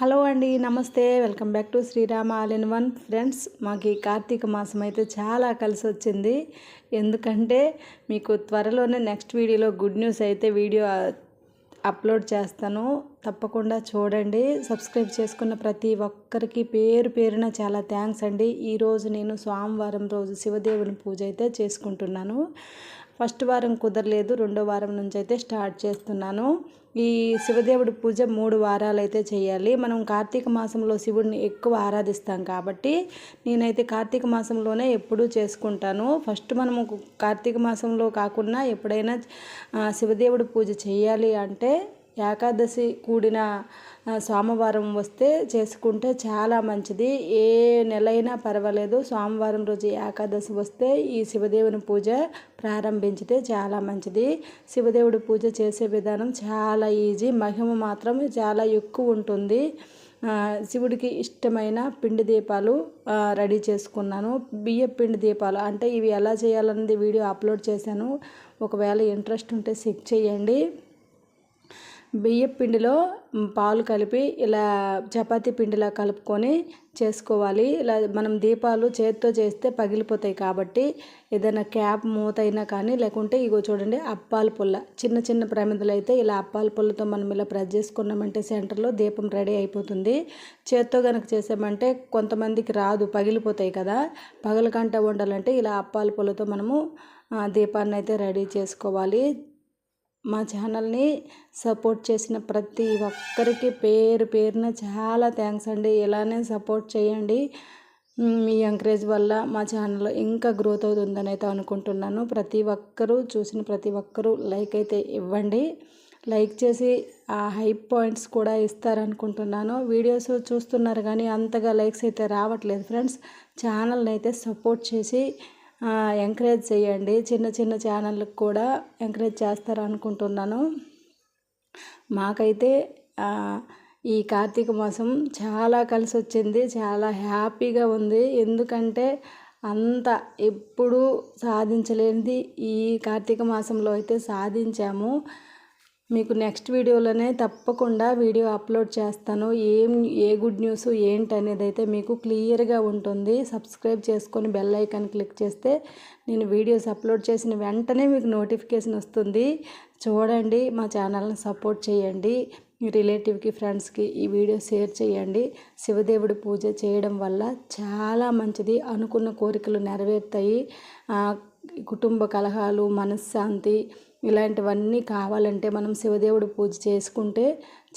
Hello అండి నమస్తే. Welcome back to Srirama all in one. Friends మాకు ఈ కార్తీక మాసం అయితే చాలా కలిసి వచ్చింది. ఎందుకంటే మీకు త్వరలోనే నెక్స్ట్ వీడియోలో గుడ్ న్యూస్ అయితే వీడియో అప్లోడ్ చేస్తాను. తప్పకుండా చూడండి. సబ్స్క్రైబ్ చేసుకున్న ప్రతి ఒక్కరికి పేరు పేరున చాలా థ్యాంక్స్ అండి. ఈరోజు నేను సోమవారం రోజు శివదేవుని పూజ అయితే చేసుకుంటున్నాను. ఫస్ట్ వారం కుదరలేదు రెండో వారం నుంచి అయితే స్టార్ట్ చేస్తున్నాను. ఈ శివదేవుడి పూజ మూడు వారాలు అయితే చేయాలి. మనం కార్తీక మాసంలో శివుడిని ఎక్కువ ఆరాధిస్తాం కాబట్టి నేనైతే కార్తీక మాసంలోనే ఎప్పుడూ చేసుకుంటాను. ఫస్ట్ మనము కార్తీక మాసంలో కాకుండా ఎప్పుడైనా శివదేవుడి పూజ చేయాలి అంటే ఏకాదశి కూడిన సోమవారం వస్తే చేసుకుంటే చాలా మంచిది. ఏ నెలైనా పర్వాలేదు. సోమవారం రోజు ఏకాదశి వస్తే ఈ శివదేవుని పూజ ప్రారంభించితే చాలా మంచిది. శివదేవుడి పూజ చేసే విధానం చాలా ఈజీ. మహిమ మాత్రం చాలా ఎక్కువ ఉంటుంది. శివుడికి ఇష్టమైన పిండి దీపాలు రెడీ చేసుకున్నాను. బియ్య పిండి దీపాలు అంటే ఇవి ఎలా చేయాలన్నది వీడియో అప్లోడ్ చేశాను. ఒకవేళ ఇంట్రెస్ట్ ఉంటే చెక్ చేయండి. బియ్యం పిండిలో పాలు కలిపి ఇలా చపాతీ పిండిలా కలుపుకొని చేసుకోవాలి. ఇలా మనం దీపాలు చేతితో చేస్తే పగిలిపోతాయి కాబట్టి ఏదైనా క్యాప్ మూత అయినా కానీ లేకుంటే ఇగో చూడండి అప్పాల పుల్ల. చిన్న చిన్న ప్రమిదలు అయితే ఇలా అప్పాల పుల్లతో మనం ఇలా ప్రెస్ చేసుకున్నామంటే సెంటర్లో దీపం రెడీ అయిపోతుంది. చేత్తో కనుక చేసామంటే కొంతమందికి రాదు పగిలిపోతాయి కదా. పగలకంట ఉండాలంటే ఇలా అప్పాల పుల్లతో మనము దీపాన్ని అయితే రెడీ చేసుకోవాలి. మా ఛానల్ని సపోర్ట్ చేసిన ప్రతి ఒక్కరికి పేరు పేరున చాలా థ్యాంక్స్ అండి. ఇలానే సపోర్ట్ చేయండి. మీ ఎంకరేజ్ వల్ల మా ఛానల్ ఇంకా గ్రోత్ అవుతుందని అయితే అనుకుంటున్నాను. ప్రతి ఒక్కరూ చూసిన ప్రతి ఒక్కరూ లైక్ అయితే ఇవ్వండి. లైక్ చేసి ఆ హై పాయింట్స్ కూడా ఇస్తారనుకుంటున్నాను. వీడియోస్ చూస్తున్నారు కానీ అంతగా లైక్స్ అయితే రావట్లేదు ఫ్రెండ్స్. ఛానల్ని అయితే సపోర్ట్ చేసి ఎంకరేజ్ చేయండి. చిన్న చిన్న ఛానళ్ళకు కూడా ఎంకరేజ్ చేస్తారు అనుకుంటున్నాను మాకైతే ఈ కార్తీక మాసం చాలా కలిసి వచ్చింది చాలా హ్యాపీగా ఉంది. ఎందుకంటే అంత ఎప్పుడూ సాధించలేనిది ఈ కార్తీక మాసంలో అయితే సాధించాము. మీకు నెక్స్ట్ వీడియోలోనే తప్పకుండా వీడియో అప్లోడ్ చేస్తాను. ఏం ఏ గుడ్ న్యూస్ ఏంటి అనేది అయితే మీకు క్లియర్గా ఉంటుంది. సబ్స్క్రైబ్ చేసుకొని బెల్ ఐకాన్ క్లిక్ చేస్తే నేను వీడియోస్ అప్లోడ్ చేసిన వెంటనే మీకు నోటిఫికేషన్ వస్తుంది. చూడండి మా ఛానల్ని సపోర్ట్ చేయండి. మీ రిలేటివ్కి ఫ్రెండ్స్కి ఈ వీడియో షేర్ చేయండి. శివదేవుడి పూజ చేయడం వల్ల చాలా మంచిది. అనుకున్న కోరికలు నెరవేరుతాయి. కుటుంబ కలహాలు మనశ్శాంతి ఇలాంటివన్నీ కావాలంటే మనం శివదేవుడు పూజ చేసుకుంటే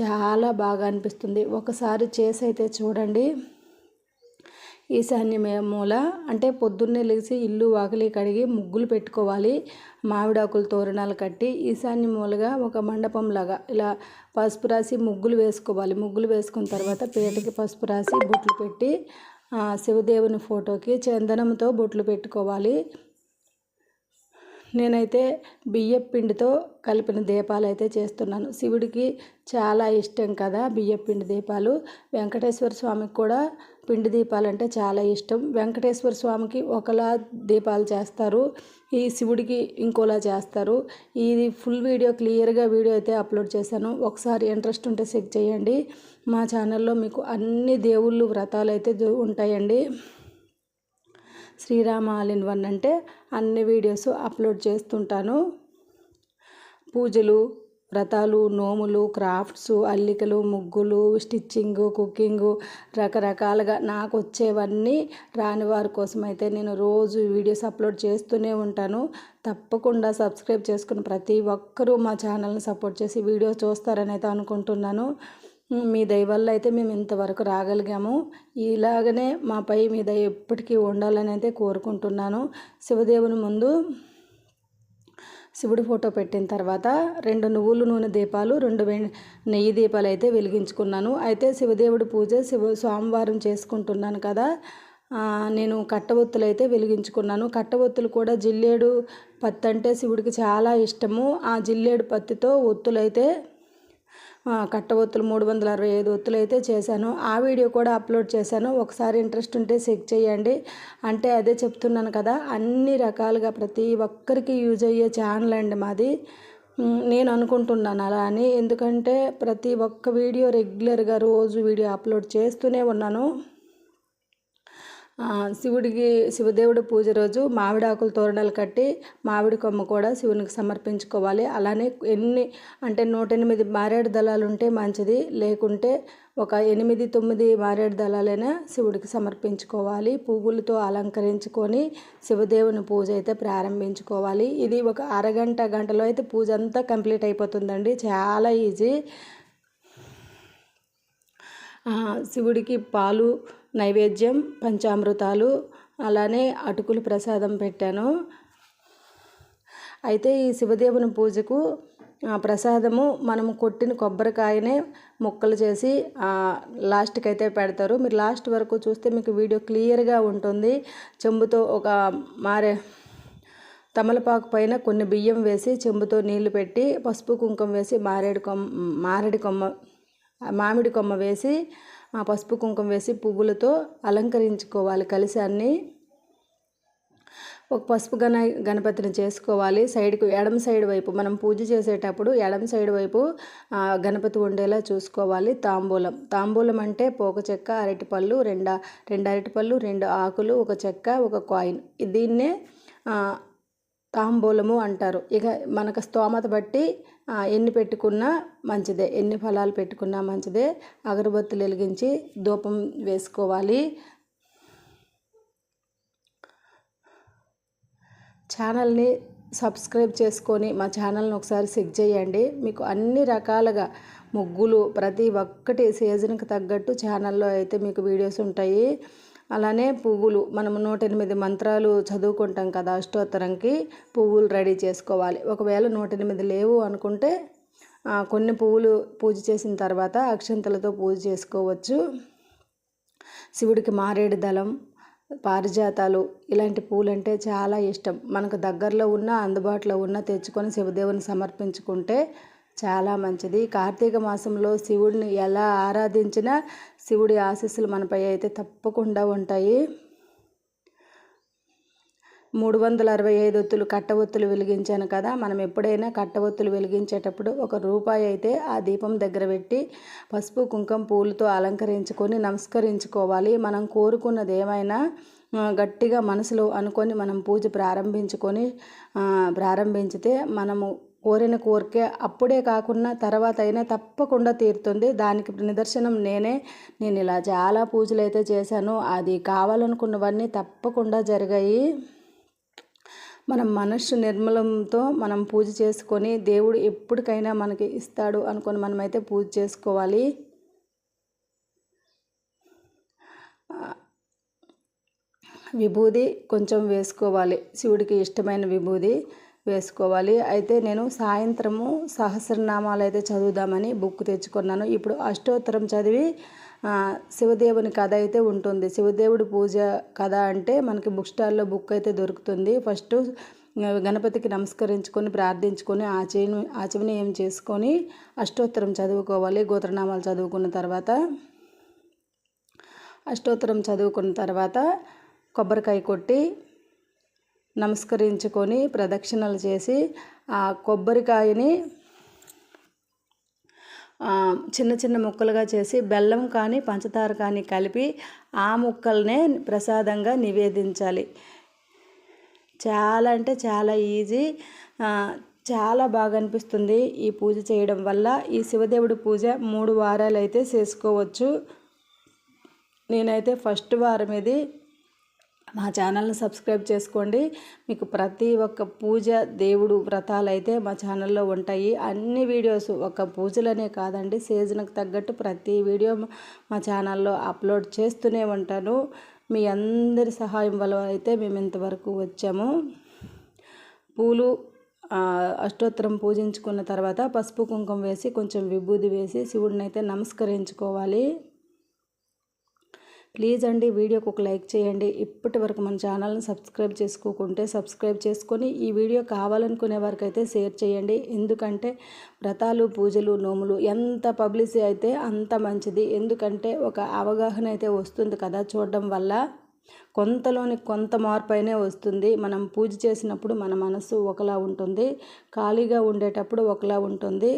చాలా బాగా అనిపిస్తుంది. ఒకసారి చేసి అయితే చూడండి. ఈశాన్య మూల అంటే పొద్దున్నే లేచి ఇల్లు వాకిలి కడిగి ముగ్గులు పెట్టుకోవాలి. మామిడాకులు తోరణాలు కట్టి ఈశాన్య మూలగా ఒక మండపం లాగా ఇలా పసుపు రాసి ముగ్గులు వేసుకోవాలి. ముగ్గులు వేసుకున్న తర్వాత పీటకి పసుపు రాసి బొట్లు పెట్టి శివదేవుని ఫోటోకి చందనంతో బొట్లు పెట్టుకోవాలి. నేనైతే బియ్యం పిండితో కలిపిన దీపాలు అయితే చేస్తున్నాను. శివుడికి చాలా ఇష్టం కదా బియ్యం పిండి దీపాలు. వెంకటేశ్వర స్వామికి కూడా పిండి దీపాలు అంటే చాలా ఇష్టం. వెంకటేశ్వర స్వామికి ఒకలా దీపాలు చేస్తారు ఈ శివుడికి ఇంకోలా చేస్తారు. ఇది ఫుల్ వీడియో క్లియర్గా వీడియో అయితే అప్లోడ్ చేశాను. ఒకసారి ఇంట్రెస్ట్ ఉంటే చెక్ చేయండి. మా ఛానల్లో మీకు అన్ని దేవుళ్ళు వ్రతాలు అయితే ఉంటాయండి. శ్రీరామ ఆల్ ఇన్ వన్ అంటే అన్ని వీడియోస్ అప్లోడ్ చేస్తుంటాను. పూజలు వ్రతాలు నోములు క్రాఫ్ట్స్ అల్లికలు ముగ్గులు స్టిచ్చింగు కుకింగు రకరకాలుగా నాకు వచ్చేవన్నీ రాని వారి కోసం అయితే నేను రోజు వీడియోస్ అప్లోడ్ చేస్తూనే ఉంటాను. తప్పకుండా సబ్స్క్రైబ్ చేసుకుని ప్రతి ఒక్కరూ మా ఛానల్ని సపోర్ట్ చేసి వీడియో చూస్తారని అయితే అనుకుంటున్నాను. మీ దయ వల్ల అయితే మేము ఇంతవరకు రాగలిగాము. ఇలాగనే మాపై మీ దయ ఎప్పటికీ ఉండాలని అయితే కోరుకుంటున్నాను. శివదేవుని ముందు శివుడి ఫోటో పెట్టిన తర్వాత రెండు నువ్వులు నూనె దీపాలు రెండు నెయ్యి దీపాలు అయితే వెలిగించుకున్నాను. అయితే శివదేవుడి పూజ శివ సోమవారం చేసుకుంటున్నాను కదా నేను కట్టబొత్తులు అయితే వెలిగించుకున్నాను. కట్టబొత్తులు కూడా జిల్లేడు పత్తి అంటే శివుడికి చాలా ఇష్టము. ఆ జిల్లేడు పత్తితో ఒత్తులైతే కట్ట ఒత్తులు మూడు వందల అరవై ఐదు ఒత్తులు అయితే చేశాను. ఆ వీడియో కూడా అప్లోడ్ చేశాను. ఒకసారి ఇంట్రెస్ట్ ఉంటే చెక్ చేయండి. అంటే అదే చెప్తున్నాను కదా అన్ని రకాలుగా ప్రతి ఒక్కరికి యూజ్ అయ్యే ఛానల్ అండి మాది. నేను అనుకుంటున్నాను అలా అని. ఎందుకంటే ప్రతి ఒక్క వీడియో రెగ్యులర్గా రోజు వీడియో అప్లోడ్ చేస్తూనే ఉన్నాను. శివుడికి శివదేవుడు పూజ రోజు మామిడి ఆకులు తోరణాలు కట్టి మామిడి కొమ్మ కూడా శివునికి సమర్పించుకోవాలి. అలానే ఎన్ని అంటే నూట ఎనిమిది మారేడు దళాలు ఉంటే మంచిది. లేకుంటే ఒక ఎనిమిది తొమ్మిది మారేడు దళాలైనా శివుడికి సమర్పించుకోవాలి. పువ్వులతో అలంకరించుకొని శివదేవుని పూజ అయితే ప్రారంభించుకోవాలి. ఇది ఒక అరగంట గంటలో అయితే పూజ అంతా కంప్లీట్ అయిపోతుందండి. చాలా ఈజీ. శివుడికి పాలు నైవేద్యం పంచామృతాలు అలానే అటుకులు ప్రసాదం పెట్టాను. అయితే ఈ శివదేవుని పూజకు ప్రసాదము మనము కొట్టిన కొబ్బరికాయనే ముక్కలు చేసి లాస్ట్కి అయితే పెడతారు. మీరు లాస్ట్ వరకు చూస్తే మీకు వీడియో క్లియర్గా ఉంటుంది. చెంబుతో ఒక మారే తమలపాకు పైన కొన్ని బియ్యం వేసి చెంబుతో నీళ్ళు పెట్టి పసుపు కుంకుమ వేసి మారేడు కొమ్మ మారేడు కొమ్మ మామిడి కొమ్మ వేసి పసుపు కుంకుమ వేసి పువ్వులతో అలంకరించుకోవాలి. కలిశాన్ని ఒక పసుపు గణ గణపతిని చేసుకోవాలి. సైడ్కు ఎడమ సైడ్ వైపు మనం పూజ చేసేటప్పుడు ఎడమ సైడ్ వైపు గణపతి ఉండేలా చూసుకోవాలి. తాంబూలం. తాంబూలం అంటే పోక చెక్క అరటిపళ్ళు రెండు రెండు అరటిపళ్ళు రెండు ఆకులు ఒక చెక్క ఒక కాయిన్. దీన్నే తాంబూలము అంటారు. ఇక మనకు స్తోమత బట్టి ఎన్ని పెట్టుకున్నా మంచిదే. ఎన్ని ఫలాలు పెట్టుకున్నా మంచిదే. అగరబత్తులు వెలిగించి ధూపం వేసుకోవాలి. ఛానల్ని సబ్స్క్రైబ్ చేసుకొని మా ఛానల్ని ఒకసారి చెక్ చేయండి. మీకు అన్ని రకాలుగా ముగ్గులు ప్రతి ఒక్కటి సీజన్కి తగ్గట్టు ఛానల్లో అయితే మీకు వీడియోస్ ఉంటాయి. అలానే పువ్వులు. మనం నూట ఎనిమిది మంత్రాలు చదువుకుంటాం కదా అష్టోత్తరంకి. పువ్వులు రెడీ చేసుకోవాలి. ఒకవేళ నూట ఎనిమిది లేవు అనుకుంటే కొన్ని పువ్వులు పూజ చేసిన తర్వాత అక్షంతలతో పూజ చేసుకోవచ్చు. శివుడికి మారేడు దళం పారిజాతాలు ఇలాంటి పూలు అంటే చాలా ఇష్టం. మనకు దగ్గరలో ఉన్న అందుబాటులో ఉన్న తెచ్చుకొని శివదేవుని సమర్పించుకుంటే చాలా మంచిది. కార్తీక మాసంలో శివుడిని ఎలా ఆరాధించినా శివుడి ఆశీస్సులు మనపై అయితే తప్పకుండా ఉంటాయి. మూడు వందల అరవై ఐదు ఒత్తులు కట్టవత్తులు వెలిగించాను కదా. మనం ఎప్పుడైనా కట్టవత్తులు వెలిగించేటప్పుడు ఒక రూపాయి అయితే ఆ దీపం దగ్గర పెట్టి పసుపు కుంకం పూలతో అలంకరించుకొని నమస్కరించుకోవాలి. మనం కోరుకున్నది ఏమైనా గట్టిగా మనసులో అనుకొని మనం పూజ ప్రారంభించుకొని ప్రారంభించితే మనము కోరిన కోరికే అప్పుడే కాకుండా తర్వాత అయినా తప్పకుండా తీరుతుంది. దానికి నిదర్శనం నేనే. నేను ఇలా చాలా పూజలు అయితే చేశాను. అది కావాలనుకున్నవన్నీ తప్పకుండా జరిగాయి. మనం మనస్సు నిర్మలంతో మనం పూజ చేసుకొని దేవుడు ఎప్పటికైనా మనకి ఇస్తాడు అనుకొని మనమైతే పూజ చేసుకోవాలి. విభూది కొంచెం వేసుకోవాలి. శివుడికి ఇష్టమైన విభూది. వేసుకోవాలి. అయితే నేను సాయంత్రము సహస్రనామాలు అయితే చదువుదామని బుక్ తెచ్చుకున్నాను. ఇప్పుడు అష్టోత్తరం చదివి శివదేవుని కథ అయితే ఉంటుంది. శివదేవుడి పూజ కథ అంటే మనకి బుక్ స్టాల్లో బుక్ అయితే దొరుకుతుంది. ఫస్ట్ గణపతికి నమస్కరించుకొని ప్రార్థించుకొని ఆచరణ ఆచమనీయం చేసుకొని అష్టోత్తరం చదువుకోవాలి. గోత్రనామాలు చదువుకున్న తర్వాత అష్టోత్తరం చదువుకున్న తర్వాత కొబ్బరికాయ కొట్టి నమస్కరించుకొని ప్రదక్షిణలు చేసి ఆ కొబ్బరికాయని చిన్న చిన్న ముక్కలుగా చేసి బెల్లం కానీ పంచదార కానీ కలిపి ఆ ముక్కల్నే ప్రసాదంగా నివేదించాలి. చాలా అంటే చాలా ఈజీ. చాలా బాగా అనిపిస్తుంది ఈ పూజ చేయడం వల్ల. ఈ శివదేవుడి పూజ మూడు వారాలు అయితే చేసుకోవచ్చు. నేనైతే ఫస్ట్ వారం ఇది మా ఛానల్ని సబ్స్క్రైబ్ చేసుకోండి. మీకు ప్రతి ఒక్క పూజ దేవుడు వ్రతాలు అయితే మా ఛానల్లో ఉంటాయి. అన్ని వీడియోస్ ఒక పూజలనే కాదండి. సీజన్కి తగ్గట్టు ప్రతి వీడియో మా ఛానల్లో అప్లోడ్ చేస్తూనే ఉంటాను. మీ అందరి సహాయం వల్ల అయితే మేము ఇంతవరకు వచ్చాము. పూలు అష్టోత్తరం పూజించుకున్న తర్వాత పసుపు కుంకుమ వేసి కొంచెం విభూది వేసి శివుడిని అయితే నమస్కరించుకోవాలి. ప్లీజ్ అండి వీడియోకి ఒక లైక్ చేయండి. ఇప్పటి వరకు మన ఛానల్ని సబ్స్క్రైబ్ చేసుకోకుంటే సబ్స్క్రైబ్ చేసుకొని ఈ వీడియో కావాలనుకునే వారికి అయితే షేర్ చేయండి. ఎందుకంటే వ్రతాలు పూజలు నోములు ఎంత పబ్లిసిటీ అయితే అంత మంచిది. ఎందుకంటే ఒక అవగాహన అయితే వస్తుంది కదా చూడడం వల్ల. కొంతలోని కొంత మార్పు అయినే వస్తుంది. మనం పూజ చేసినప్పుడు మన మనసు ఒకలా ఉంటుంది. ఖాళీగా ఉండేటప్పుడు ఒకలా ఉంటుంది.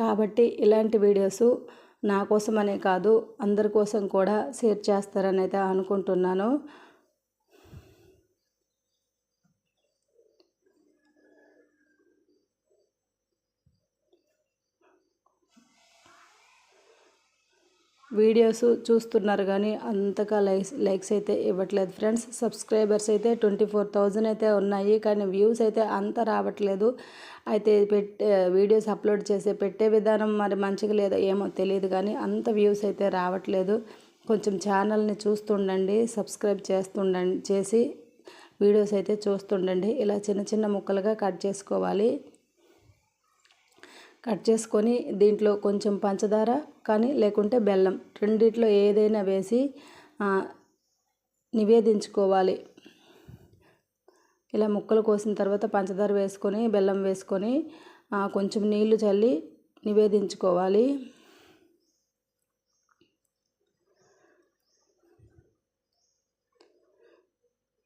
కాబట్టి ఇలాంటి వీడియోస్ నా కోసమనే కాదు అందరి కోసం కూడా షేర్ చేస్తారని అయితే అనుకుంటున్నాను. వీడియోస్ చూస్తున్నారు కానీ అంతగా లైక్స్ లైక్స్ అయితే ఇవ్వట్లేదు. ఫ్రెండ్స్ సబ్స్క్రైబర్స్ అయితే ట్వంటీ ఫోర్ థౌజండ్ అయితే ఉన్నాయి. కానీ వ్యూస్ అయితే అంత రావట్లేదు. అయితే పెట్టే వీడియోస్ అప్లోడ్ చేసే పెట్టే విధానం మరి మంచిగా లేదో ఏమో తెలియదు కానీ అంత వ్యూస్ అయితే రావట్లేదు. కొంచెం ఛానల్ని చూస్తుండండి సబ్స్క్రైబ్ చేస్తుండండి చేసి వీడియోస్ అయితే చూస్తుండండి. ఇలా చిన్న చిన్న ముక్కలుగా కట్ చేసుకోవాలి. కట్ చేసుకొని దీంట్లో కొంచెం పంచదార కానీ లేకుంటే బెల్లం రెండిట్లో ఏదైనా వేసి నివేదించుకోవాలి. ఇలా ముక్కలు కోసిన తర్వాత పంచదార వేసుకొని బెల్లం వేసుకొని కొంచెం నీళ్ళు చల్లి నివేదించుకోవాలి.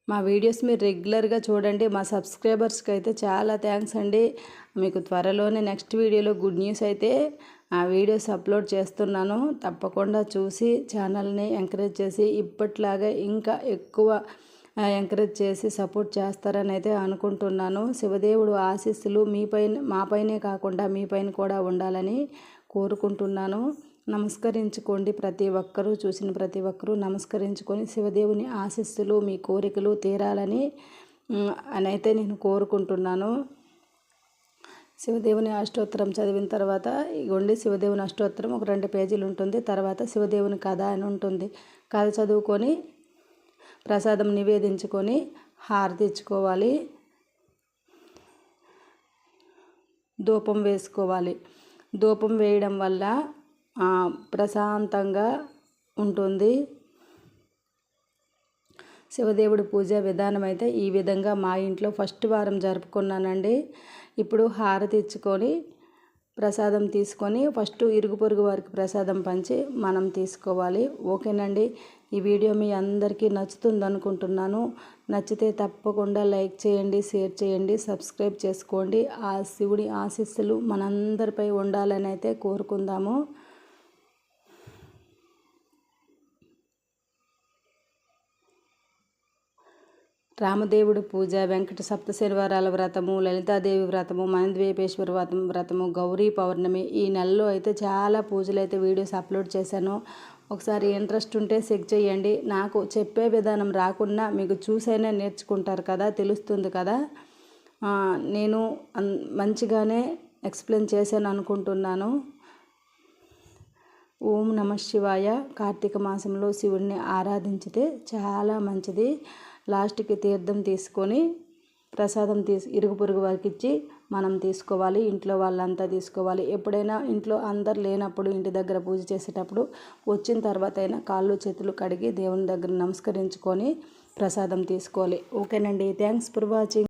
మా వీడియోస్ మీరు రెగ్యులర్గా చూడండి. మా సబ్స్క్రైబర్స్కి అయితే చాలా థ్యాంక్స్ అండి. మీకు త్వరలోనే నెక్స్ట్ వీడియోలో గుడ్ న్యూస్ అయితే ఆ వీడియోస్ అప్లోడ్ చేస్తున్నాను. తప్పకుండా చూసి ఛానల్ని ఎంకరేజ్ చేసి ఇప్పట్లాగా ఇంకా ఎక్కువ ఎంకరేజ్ చేసి సపోర్ట్ చేస్తారని అయితే అనుకుంటున్నాను. శివదేవుడు ఆశీస్సులు మీపైన మాపైనే కాకుండా మీపైన కూడా ఉండాలని కోరుకుంటున్నాను. నమస్కరించుకోండి ప్రతి ఒక్కరూ చూసిన ప్రతి ఒక్కరూ నమస్కరించుకొని శివదేవుని ఆశీస్సులు మీ కోరికలు తీరాలని అని అయితే నేను కోరుకుంటున్నాను. శివదేవుని అష్టోత్తరం చదివిన తర్వాత ఇగోండి శివదేవుని అష్టోత్తరం ఒక రెండు పేజీలు ఉంటుంది. తర్వాత శివదేవుని కథ అని ఉంటుంది. కథ చదువుకొని ప్రసాదం నివేదించుకొని హారతి ఇచ్చుకోవాలి. ధూపం వేసుకోవాలి. ధూపం వేయడం వల్ల ప్రశాంతంగా ఉంటుంది. శివదేవుడి పూజ విధానం అయితే ఈ విధంగా మా ఇంట్లో ఫస్ట్ వారం జరుపుకున్నానండి. ఇప్పుడు హారతి ఇచ్చుకొని ప్రసాదం తీసుకొని ఫస్ట్ ఇరుగు పొరుగు వారికి ప్రసాదం పంచి మనం తీసుకోవాలి. ఓకేనండి? ఈ వీడియో మీ అందరికీ నచ్చుతుంది అనుకుంటున్నాను నచ్చితే తప్పకుండా లైక్ చేయండి షేర్ చేయండి సబ్స్క్రైబ్ చేసుకోండి. ఆ శివుడి ఆశీస్సులు మనందరిపై ఉండాలని అయితే కోరుకుందాము. రామదేవుడు పూజ వెంకట సప్త శనివారాల వ్రతము లలితాదేవి వ్రతము మనంద్వీపేశ్వర వ్రతం వ్రతము గౌరీ పౌర్ణమి ఈ నెలలో అయితే చాలా పూజలు అయితే వీడియోస్ అప్లోడ్ చేశాను. ఒకసారి ఇంట్రెస్ట్ ఉంటే చెక్ చేయండి. నాకు చెప్పే విధానం రాకున్నా మీకు చూసైనా నేర్చుకుంటారు కదా తెలుస్తుంది కదా. నేను మంచిగానే ఎక్స్ప్లెయిన్ చేశాను అనుకుంటున్నాను. ఓం నమ శివాయ. కార్తీక మాసంలో శివుడిని ఆరాధించితే చాలా మంచిది. లాస్ట్కి తీర్థం తీసుకొని ప్రసాదం తీసి ఇరుగు పొరుగు వారికి ఇచ్చి మనం తీసుకోవాలి ఇంట్లో వాళ్ళంతా తీసుకోవాలి. ఎప్పుడైనా ఇంట్లో అందరు లేనప్పుడు ఇంటి దగ్గర పూజ చేసేటప్పుడు వచ్చిన తర్వాత అయినా కాళ్ళు చేతులు కడిగి దేవుని దగ్గర నమస్కరించుకొని ప్రసాదం తీసుకోవాలి. ఓకేనండి. Thanks for watching